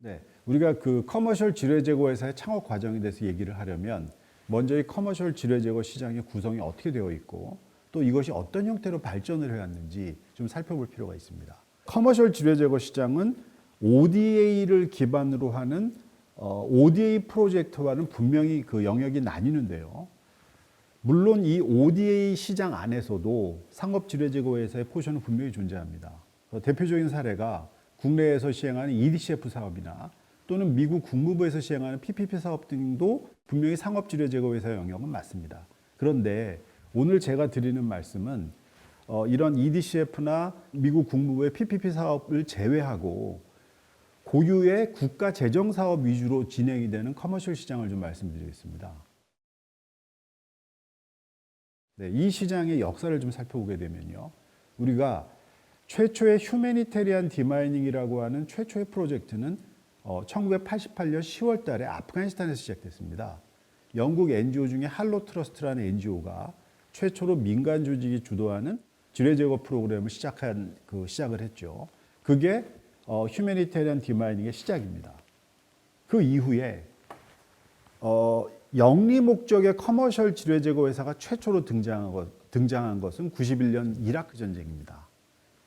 네, 우리가 그 커머셜 지뢰 제거 회사의 창업 과정에 대해서 얘기를 하려면 먼저 이 커머셜 지뢰 제거 시장의 구성이 어떻게 되어 있고 또 이것이 어떤 형태로 발전을 해왔는지 좀 살펴볼 필요가 있습니다. 커머셜 지뢰 제거 시장은 ODA를 기반으로 하는 어, ODA 프로젝트와는 분명히 그 영역이 나뉘는데요. 물론 이 ODA 시장 안에서도 상업 지뢰 제거 회사의 포션은 분명히 존재합니다. 어, 대표적인 사례가 국내에서 시행하는 EDCF 사업이나 또는 미국 국무부에서 시행하는 PPP 사업 등도 분명히 상업 지뢰 제거 회사의 영역은 맞습니다. 그런데 오늘 제가 드리는 말씀은 어, 이런 EDCF나 미국 국무부의 PPP 사업을 제외하고 고유의 국가 재정 사업 위주로 진행이 되는 커머셜 시장을 좀 말씀드리겠습니다. 네, 이 시장의 역사를 좀 살펴보게 되면요. 우리가 최초의 휴메니테리안 디마이닝이라고 하는 최초의 프로젝트는 어, 1988년 10월 달에 아프가니스탄에서 시작됐습니다. 영국 NGO 중에 할로 트러스트라는 NGO가 최초로 민간 조직이 주도하는 지뢰 제거 프로그램을 시작한 그 시작을 했죠. 그게 어, 휴메니테리안 디마이닝의 시작입니다. 그 이후에 어, 영리 목적의 커머셜 지뢰 제거 회사가 최초로 등장한, 것, 등장한 것은 91년 이라크 전쟁입니다.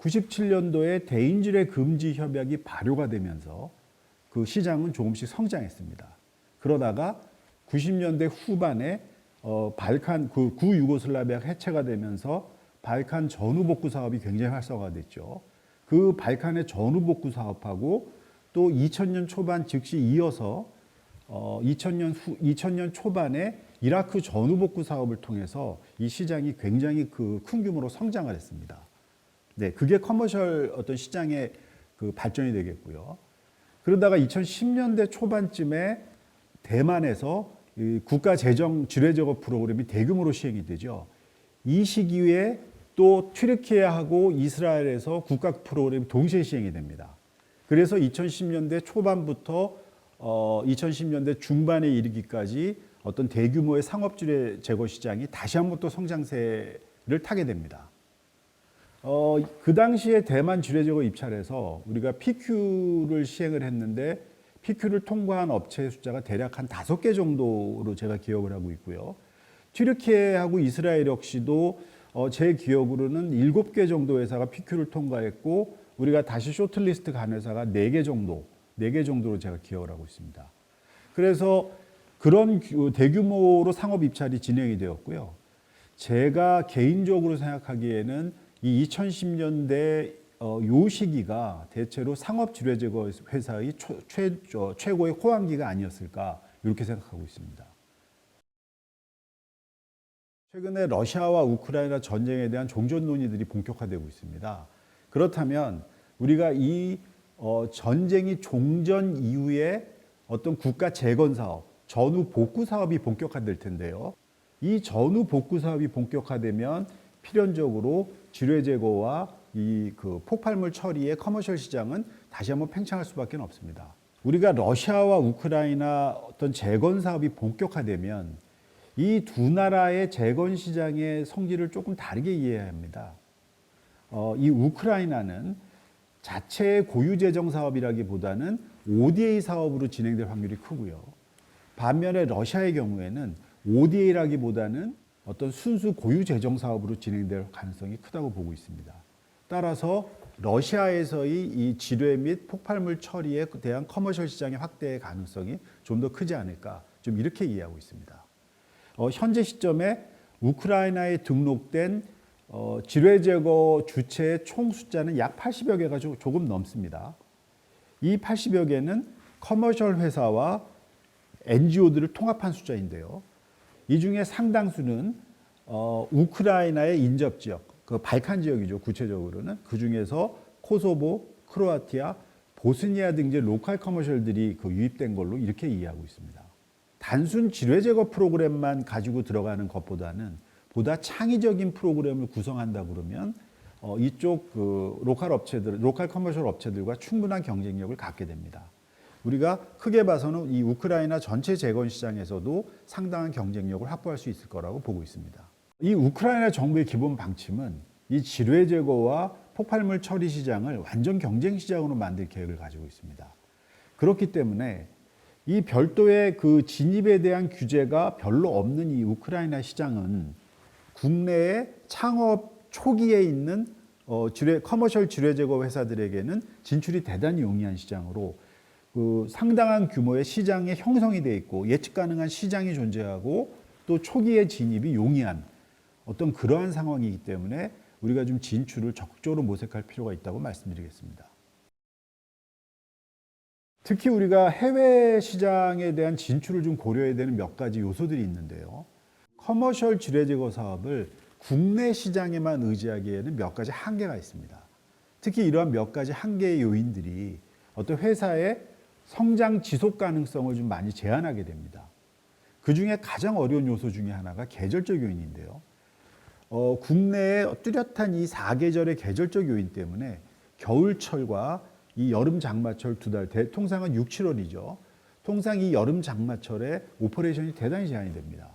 97년도에 대인지뢰 금지 협약이 발효가 되면서 그 시장은 조금씩 성장했습니다. 그러다가 90년대 후반에 어, 발칸 그 구유고슬라비아 해체가 되면서 발칸 전후 복구 사업이 굉장히 활성화됐죠. 그 발칸의 전후 복구 사업하고 또 2000년 초반 즉시 이어서 어, 2000년 후 2000년 초반에 이라크 전후 복구 사업을 통해서 이 시장이 굉장히 그 큰 규모로 성장을 했습니다. 네, 그게 커머셜 어떤 시장의 그 발전이 되겠고요. 그러다가 2010년대 초반쯤에 대만에서 이 국가 재정 지뢰 제거 프로그램이 대규모로 시행이 되죠. 이 시기에 또 튀르키예하고 이스라엘에서 국가 프로그램이 동시에 시행이 됩니다. 그래서 2010년대 초반부터 어, 2010년대 중반에 이르기까지 어떤 대규모의 상업 지뢰 제거 시장이 다시 한번 또 성장세를 타게 됩니다. 어, 그 당시에 대만 지뢰 제거 입찰에서 우리가 PQ를 시행을 했는데 PQ를 통과한 업체의 숫자가 대략 한 다섯 개 정도로 제가 기억을 하고 있고요. 튀르키예하고 이스라엘 역시도 어, 제 기억으로는 일곱 개 정도 회사가 PQ를 통과했고 우리가 다시 쇼트리스트 간 회사가 네 개 정도, 네 개 정도로 제가 기억을 하고 있습니다. 그래서 그런 규- 대규모로 상업 입찰이 진행이 되었고요. 제가 개인적으로 생각하기에는 이 2010년대 어, 요 시기가 대체로 상업 지뢰 제거 회사의 초- 최, 저, 최고의 호황기가 아니었을까 이렇게 생각하고 있습니다. 최근에 러시아와 우크라이나 전쟁에 대한 종전 논의들이 본격화되고 있습니다. 그렇다면 우리가 이 어, 전쟁이 종전 이후에 어떤 국가 재건 사업, 전후 복구 사업이 본격화될 텐데요. 이 전후 복구 사업이 본격화되면 필연적으로 지뢰 제거와 이 그 폭발물 처리의 커머셜 시장은 다시 한번 팽창할 수밖에 없습니다. 우리가 러시아와 우크라이나 어떤 재건 사업이 본격화되면 이 두 나라의 재건 시장의 성질을 조금 다르게 이해해야 합니다. 어, 이 우크라이나는 자체의 고유 재정 사업이라기보다는 ODA 사업으로 진행될 확률이 크고요. 반면에 러시아의 경우에는 ODA라기보다는 어떤 순수 고유 재정 사업으로 진행될 가능성이 크다고 보고 있습니다. 따라서 러시아에서의 이 지뢰 및 폭발물 처리에 대한 커머셜 시장의 확대의 가능성이 좀 더 크지 않을까 좀 이렇게 이해하고 있습니다. 어, 현재 시점에 우크라이나에 등록된 어, 지뢰 제거 주체의 총 숫자는 약 80여 개가 조- 조금 넘습니다. 이 80여 개는 커머셜 회사와 NGO들을 통합한 숫자인데요. 이 중에 상당수는 어, 우크라이나의 인접 지역, 그 발칸 지역이죠. 구체적으로는 그 중에서 코소보, 크로아티아, 보스니아 등 이제 로컬 커머셜들이 그 유입된 걸로 이렇게 이해하고 있습니다. 단순 지뢰 제거 프로그램만 가지고 들어가는 것보다는 보다 창의적인 프로그램을 구성한다 그러면 어, 이쪽 그 로컬 업체들, 로컬 커머셜 업체들과 충분한 경쟁력을 갖게 됩니다. 우리가 크게 봐서는 이 우크라이나 전체 재건 시장에서도 상당한 경쟁력을 확보할 수 있을 거라고 보고 있습니다. 이 우크라이나 정부의 기본 방침은 이 지뢰 제거와 폭발물 처리 시장을 완전 경쟁 시장으로 만들 계획을 가지고 있습니다. 그렇기 때문에 이 별도의 그 진입에 대한 규제가 별로 없는 이 우크라이나 시장은 국내에 창업 초기에 있는 어, 지뢰, 커머셜 지뢰 제거 회사들에게는 진출이 대단히 용이한 시장으로 그 상당한 규모의 시장의 형성이 돼 있고 예측 가능한 시장이 존재하고 또 초기의 진입이 용이한 어떤 그러한 상황이기 때문에 우리가 좀 진출을 적극적으로 모색할 필요가 있다고 말씀드리겠습니다. 특히 우리가 해외 시장에 대한 진출을 좀 고려해야 되는 몇 가지 요소들이 있는데요. 커머셜 지뢰 제거 사업을 국내 시장에만 의지하기에는 몇 가지 한계가 있습니다. 특히 이러한 몇 가지 한계의 요인들이 어떤 회사의 성장 지속 가능성을 좀 많이 제한하게 됩니다. 그 중에 가장 어려운 요소 중에 하나가 계절적 요인인데요. 어, 국내의 뚜렷한 이 사계절의 계절적 요인 때문에 겨울철과 이 여름 장마철 두 달, 대- 통상은 6, 7월이죠. 통상 이 여름 장마철에 오퍼레이션이 대단히 제한이 됩니다.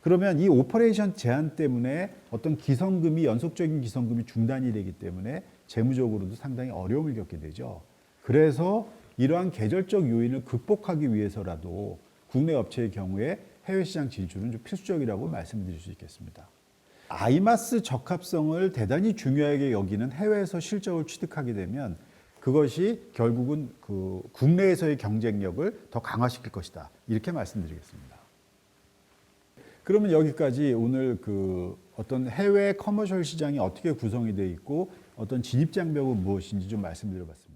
그러면 이 오퍼레이션 제한 때문에 어떤 기성금이 연속적인 기성금이 중단이 되기 때문에 재무적으로도 상당히 어려움을 겪게 되죠. 그래서 이러한 계절적 요인을 극복하기 위해서라도 국내 업체의 경우에 해외 시장 진출은 좀 필수적이라고 말씀드릴 수 있겠습니다. 아이마스 적합성을 대단히 중요하게 여기는 해외에서 실적을 취득하게 되면 그것이 결국은 그 국내에서의 경쟁력을 더 강화시킬 것이다. 이렇게 말씀드리겠습니다. 그러면 여기까지 오늘 그 어떤 해외 커머셜 시장이 어떻게 구성이 되어 있고 어떤 진입 장벽은 무엇인지 좀 말씀드려 봤습니다.